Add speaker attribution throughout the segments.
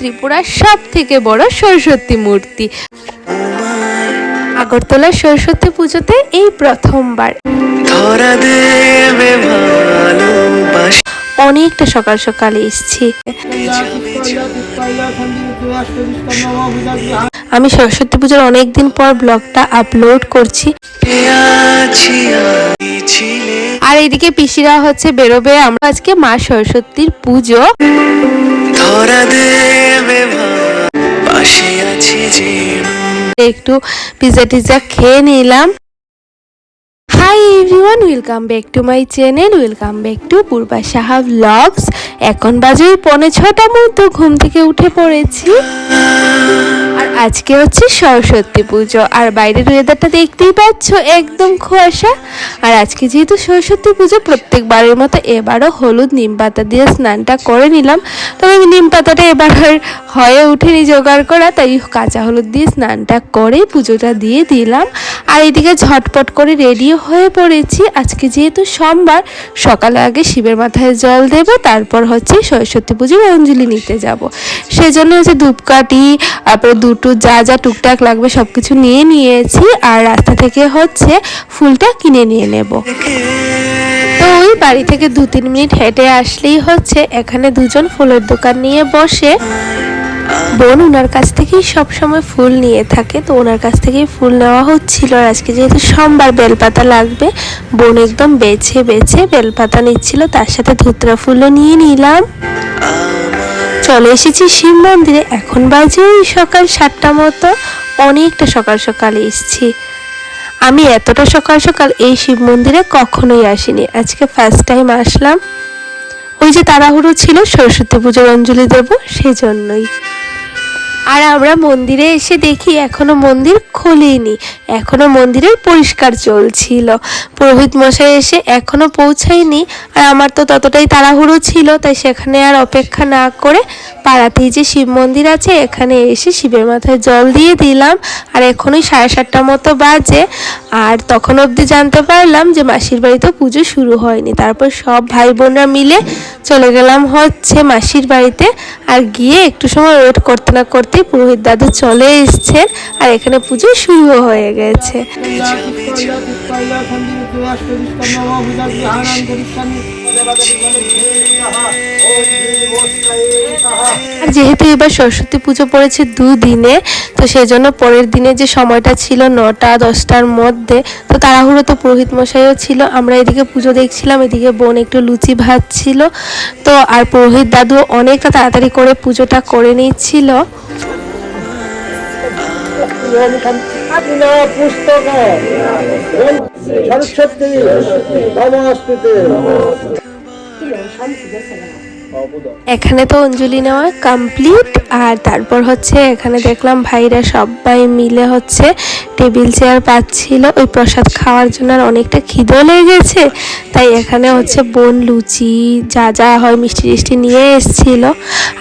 Speaker 1: ত্রিপুরার সব থেকে বড় সরস্বতী মূর্তি। আগরতলার সরস্বতী পুজোতে এই প্রথমবার। অনেকটা সকাল সকাল এসছি। আমি সরস্বতী পুজোর অনেকদিন পর ব্লগটা আপলোড করছি। আর এইদিকে পিসিরা হচ্ছে বেরোবে। আমরা আজকে মা সরস্বতীর পুজো।
Speaker 2: ধরা ভা-
Speaker 1: একটু পিজা টিজা খেয়ে নিলাম। Hi everyone welcome back to my channel welcome back to Purba Saha vlogs এখন বাজে পৌনে ছটা মতো ঘুম থেকে উঠে পড়েছি। আর আজকে হচ্ছে সরস্বতী পুজো। আর বাইরের ওয়েদারটা দেখতেই পাচ্ছ, একদম কুয়াশা। আর আজকে যেহেতু সরস্বতী পুজো, প্রত্যেকবারের মতো এবারও হলুদ নিম পাতা দিয়ে স্নানটা করে নিলাম। তবে নিম পাতাটা এবার হয়ে উঠেনি জোগাড় করা, তাই কাঁচা হলুদ দিয়ে স্নানটা করে পুজোটা দিয়ে দিলাম। আর এদিকে ঝটপট করে রেডিও হয়ে পড়েছি। আজকে যেহেতু সোমবার, সকালে আগে শিবের মাথায় জল দেব, তারপর হচ্ছে সরস্বতী পুজোর অঞ্জলি নিতে যাব। সেজন্য হচ্ছে ধূপকাঠি, তারপরে দুটো যা যা টুকটাক লাগবে সব কিছু নিয়ে নিয়েছি আর রাস্তা থেকে হচ্ছে ফুলটা কিনে নিয়ে নেব। তো ওই বাড়ি থেকে দু তিন মিনিট হেঁটে আসলেই হচ্ছে এখানে দুজন ফুলের দোকান নিয়ে বসে। বোন ওনার কাছ থেকেই সবসময় ফুল নিয়ে থাকে, তো ওনার কাছ থেকেই ফুল নেওয়া হচ্ছিল আর আজকে যেহেতু সোমবার বেলপাতা লাগবে, বোন একদম বেছে বেছে বেলপাতা নিচ্ছিল, তার সাথে ধুতরা ফুলও নিয়ে নিলাম। চলে এসেছি শিব মন্দিরে। এখন বাজে ওই সকাল সাতটা মতো। অনেকটা সকাল সকাল এসেছি। আমি এতটা সকাল সকাল এই শিব মন্দিরে কখনোই আসিনি। আজকে ফার্স্ট টাইম আসলাম। ওই যে তাড়াহুড়ো ছিল, সরস্বতী পুজোর অঞ্জলি দেব, সেজন্যই। আর আমরা মন্দিরে এসে দেখি এখনও মন্দির খোলেনি, এখনও মন্দিরের পরিষ্কার চলছিল। পুরোহিত মশাই এসে এখনও পৌঁছায়নি, আর আমার তো ততটাই তাড়াহুড়ো ছিল, তাই সেখানে আর অপেক্ষা না করে পাড়াতেই যে শিব মন্দির আছে এখানে এসে শিবের মাথায় জল দিয়ে দিলাম আর এখনই সাড়ে সাতটা মতো বাজে আর তখন অবধি জানতে পারলাম যে মাসির বাড়িতে পুজো শুরু হয়নি তারপর সব ভাই বোনরা মিলে চলে গেলাম হচ্ছে মাসির বাড়িতে আর গিয়ে একটু সময় ওয়েট করতে না করতেই পুরোহিত দাদু চলে এসছেন আর এখানে পুজো শুরু হয়ে গেছে যেহেতু এবার সরস্বতী পুজো পড়েছে দুদিনে, তো সেই জন্য পরের দিনে যে সময়টা ছিল নটা, দশটার মধ্যে, তো তাড়াহুড়ো তো পুরোহিত মশাইও ছিল। আমরা এদিকে পুজো দেখছিলাম, এদিকে বোন একটু লুচি ভাজছিল তো আর পুরোহিত দাদু অনেকটা তাড়াতাড়ি করে পুজোটা করে নিচ্ছিল।
Speaker 3: সরস্বতী
Speaker 1: এখানে তো অঞ্জলি নেওয়া কমপ্লিট আর তারপর হচ্ছে এখানে দেখলাম ভাইরা সবাই মিলে হচ্ছে টেবিল চেয়ার পাচ্ছিল। ওই প্রসাদ খাওয়ার জন্য আর অনেকটা খিদেও লেগেছে। তাই এখানে হচ্ছে বোন লুচি যা যা হয় মিষ্টি টিষ্টি নিয়ে এসছিল।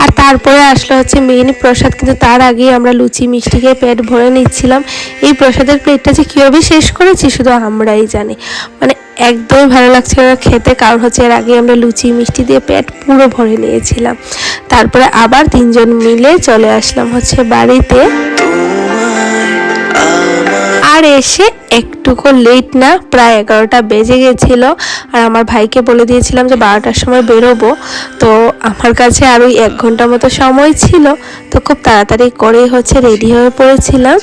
Speaker 1: আর তারপরে আসলো হচ্ছে মেন প্রসাদ, কিন্তু তার আগেই আমরা লুচি, মিষ্টি খেয়ে পেট ভরে নিচ্ছিলাম। এই প্রসাদের প্লেটটা যে কীভাবে শেষ করেছি শুধু আমরাই জানি। মানে একদমই ভালো লাগছিল খেতে, কারণ হচ্ছে এর আগে আমরা লুচি, মিষ্টি দিয়ে পেট পুরো ভরে নিয়েছিলাম। তারপরে আবার তিনজন মিলে চলে আসলাম হচ্ছে বাড়িতে। আর এসে একটুকু লেট না, প্রায় এগারোটা বেজে গেছিল। আর আমার ভাইকে বলে দিয়েছিলাম যে বারোটার সময় বেরোবো। তো আমার কাছে আর ওই এক ঘণ্টা মতো সময় ছিল। তো খুব তাড়াতাড়ি করেই হচ্ছে রেডি হয়ে পড়েছিলাম।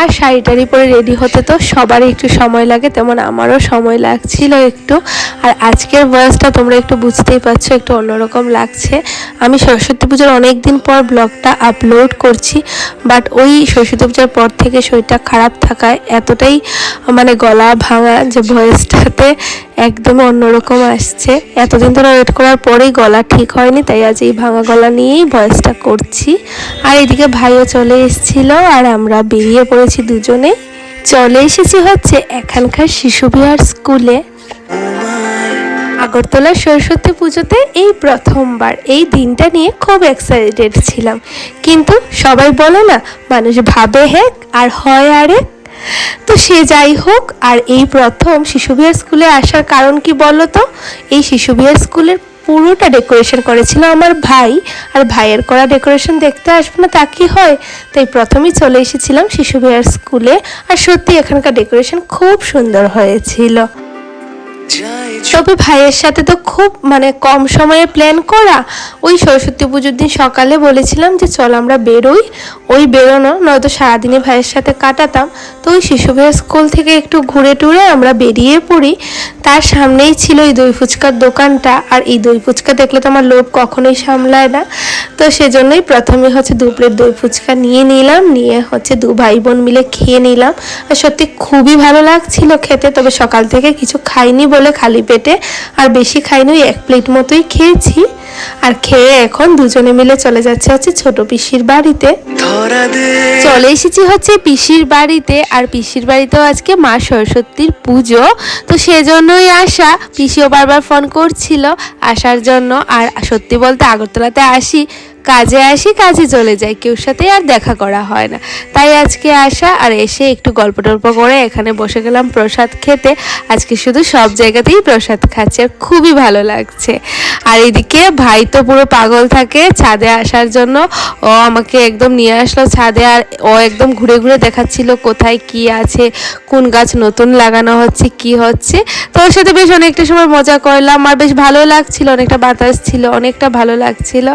Speaker 1: আর শাড়ি টাড়ি পরে রেডি হতে তো সবারই একটু সময় লাগে, তেমন আমারও সময় লাগছিল একটু। আর আজকের ভয়েসটা তোমরা একটু বুঝতেই পারছ, একটু অন্যরকম লাগছে। আমি সরস্বতী পুজোর অনেক দিন পর ব্লগটা আপলোড করছি বাট ওই সরস্বতী পুজোর পর থেকে শরীরটা খারাপ থাকায় এতটাই মানে গলা ভাঙা যে ভয়েসটাতে একদমই অন্যরকম আসছে। এতদিন ধরে ওয়েট করার পরেই গলা ঠিক হয়নি, তাই আজ এই ভাঙা গলা নিয়েই ভয়েসটা করছি। আর এদিকে ভাইও চলে এসেছিল, আর আমরা বেরিয়ে পড়েছি দুজনে। চলে এসেছি হচ্ছে এখানকার শিশু বিহার স্কুলে। আগরতলা সরস্বতী পুজোতে এই প্রথমবার এই দিনটা নিয়ে খুব এক্সাইটেড ছিলাম। কিন্তু সবাই বলে না, মানুষ ভাবে হেক আর হয় আরেক তো সে যাই হোক, আর এই প্রথম শিশু বিহার স্কুলে আসার কারণ কি বলো তো এই শিশু বিহার স্কুলের পুরোটা ডেকোরেশন করেছিল আমার ভাই। আর ভাইয়ের করা ডেকোরেশন দেখতে আসব না, তা কি হয়? তাই প্রথমেই চলে এসেছিলাম শিশু বিহার স্কুলে আর সত্যি এখানকার ডেকোরেশন খুব সুন্দর হয়েছিল। তবে ভাইয়ের সাথে তো খুব মানে কম সময়ে প্ল্যান করা। ওই সরস্বতী পুজোর দিন সকালে বলেছিলাম যে, চল আমরা বেরোই। ওই বেরোনো, নয়তো সারাদিনে ভাইয়ের সাথে কাটাতাম। তো ওই শিশু ভাইয়ের স্কুল থেকে একটু ঘুরে টুরে আমরা বেরিয়ে পড়ি। তার সামনেই ছিল এই দই ফুচকার দোকানটা। আর এই দই ফুচকা দেখলে তো আমার লোভ কখনোই সামলায় না। তো সেজন্যই প্রথমে হচ্ছে দু প্লেট দই ফুচকা নিয়ে নিলাম, নিয়ে হচ্ছে দু ভাই বোন মিলে খেয়ে নিলাম। আর সত্যি খুবই ভালো লাগছিল খেতে, তবে সকাল থেকে কিছু খাইনি বলে খালি পেটে। আর বেশি খাইনি, ওই এক প্লেট মতোই খেয়েছি। আর খেয়ে এখন দুজনে মিলে চলে যাচ্ছে হচ্ছে ছোট পিসির বাড়িতে। চলে এসেছি হচ্ছে পিসির বাড়িতে আর পিসির বাড়িতেও আজকে মা সরস্বতীর পুজো। তো সেজন্যই আসা পিসিও বারবার ফোন করছিল আসার জন্য। আর সত্যি বলতে আগরতলাতে আসি কাজে আসি, কাজে চলে যাই। কেউ সাথে আর দেখা করা হয় না। তাই আজকে আসা আর এসে একটু গল্প টল্প করে এখানে বসে গেলাম প্রসাদ খেতে। আজকে শুধু সব জায়গাতেই প্রসাদ খাচ্ছে আর খুবই ভালো লাগছে। আর এদিকে ভাই তো পুরো পাগল থাকে ছাদে আসার জন্য। ও আমাকে একদম নিয়ে আসলো ছাদে আর ও একদম ঘুরে ঘুরে দেখাচ্ছিল কোথায় কি আছে, কোন গাছ নতুন লাগানো হচ্ছে, কি হচ্ছে। তো ওর সাথে বেশ অনেকটা সময় মজা করলাম আর বেশ ভালো লাগছিল, অনেকটা বাতাস ছিল, অনেকটা ভালো লাগছিল।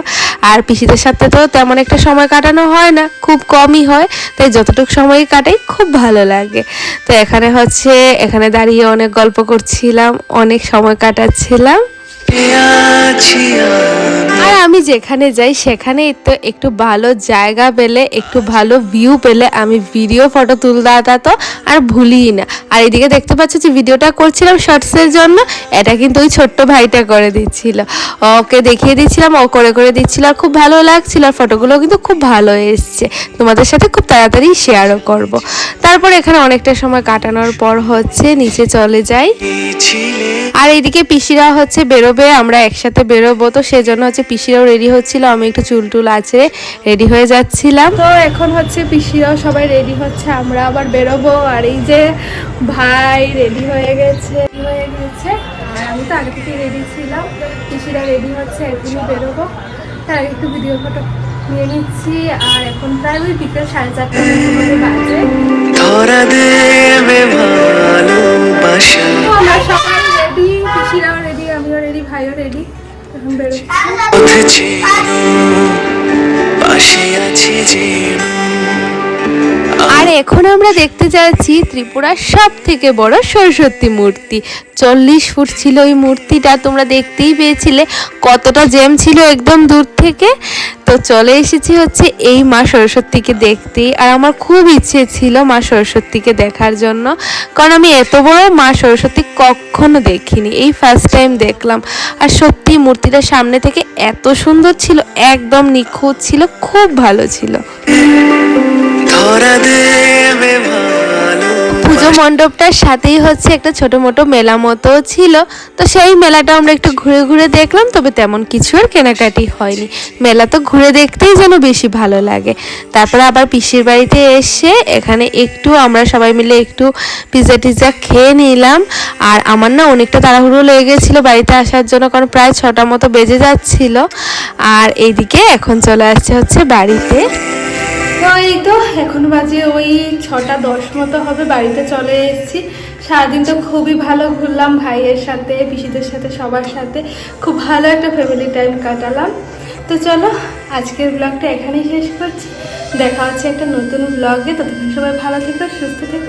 Speaker 1: আর পিসিদের সাথে তো তেমন একটা সময় কাটানো হয় না, খুব কমই হয়, তাই যতটুকু সময় কাটাই খুব ভালো লাগে। তো এখানে হচ্ছে, এখানে দাঁড়িয়ে অনেক গল্প করছিলাম, অনেক সময় কাটাচ্ছিলাম। আর আমি যেখানে যাই, সেখানেই তো একটু ভালো জায়গা পেলে, একটু ভালো ভিউ পেলে আমি ভিডিও ফটো তুলতে তো আর ভুলিই না। আর এদিকে দেখতে পাচ্ছ যে ভিডিওটা করছিলাম শর্টসের জন্য, এটা কিন্তু ওই ছোট্ট ভাইটা করে দিচ্ছিল। ওকে দেখিয়ে দিচ্ছিলাম, ও করে করে দিচ্ছিল, আর খুব ভালো লাগছিল, আর ফটোগুলো কিন্তু খুব ভালো এসছে। তোমাদের সাথে খুব তাড়াতাড়ি শেয়ারও করব। তারপর এখানে অনেকটা সময় কাটানোর পর হচ্ছে, নিচে চলে যাই। আর এইদিকে পিসিরা হচ্ছে বেরোবে আমরা একসাথে বেরোবো। তো সেজন্য হচ্ছে পিসিরাও রেডি হচ্ছিল আমি একটু চুল টুল আছে রেডি হয়ে যাচ্ছিলাম। তো এখন হচ্ছে পিসিরাও সবাই রেডি হচ্ছে আমরা আবার বেরোবো। আর এই যে ভাই রেডি হয়ে গেছে হয়ে গেছে। আর আমি তো আগে থেকে রেডি ছিলাম পিসিরা রেডি হচ্ছে এখনই বেরোবো। তার আগে একটু ভিডিও ফটো নিয়ে নিচ্ছি। আর এখন প্রায় ওই বিকেল সাড়ে চারটা বাজে।
Speaker 2: ধরা দেবে ভালোবাসা।
Speaker 1: আমরা সবাই রেডি পিসিরাও রেডি ভাইও রেডি এখন বেরোচ্ছি
Speaker 2: পাশে আছি যেন
Speaker 1: আর এখন আমরা দেখতে যাচ্ছি ত্রিপুরার সব থেকে বড় সরস্বতী মূর্তি। চল্লিশ ফুট ছিল ওই মূর্তিটা, তোমরা দেখতেই পেয়েছিলে কতটা জেম ছিল একদম দূর থেকে। তো চলে এসেছি হচ্ছে এই মা সরস্বতীকে দেখতে, আর আমার খুব ইচ্ছে ছিল মা সরস্বতীকে দেখার জন্য, কারণ আমি এত বড় মা সরস্বতী কখনো দেখিনি, এই ফার্স্ট টাইম দেখলাম। আর সত্যি মূর্তিটা সামনে থেকে এত সুন্দর ছিল, একদম নিখুঁত ছিল, খুব ভালো ছিল। পুজো মণ্ডপটার সাথেই হচ্ছে একটা ছোট মোটো মেলা মতো ছিল। তো সেই মেলাটা আমরা একটু ঘুরে ঘুরে দেখলাম, তবে তেমন কিছু আর কেনাকাটি হয়নি। মেলা তো ঘুরে দেখতেই যেন বেশি ভালো লাগে। তারপরে আবার পিসির বাড়িতে এসে এখানে একটু আমরা সবাই মিলে একটু পিৎজা টিজা খেয়ে নিলাম। আর আমার না অনেকটা তাড়াহুড়ো লেগে গেছিল বাড়িতে আসার জন্য, কারণ প্রায় ছটা মতো বেজে যাচ্ছিল। আর এইদিকে এখন চলে আসছে হচ্ছে বাড়িতে। এই তো, এখন বাজে ওই ছটা দশ মতো হবে, বাড়িতে চলে এসেছি। সারাদিন তো খুবই ভালো ঘুরলাম ভাইয়ের সাথে, পিসিদের সাথে, সবার সাথে। খুব ভালো একটা ফ্যামিলি টাইম কাটালাম। তো চলো, আজকের ব্লগটা এখানেই শেষ করছি। দেখা হচ্ছে একটা নতুন ব্লগে ততক্ষণ সবাই ভালো থেকো, সুস্থ থেকো।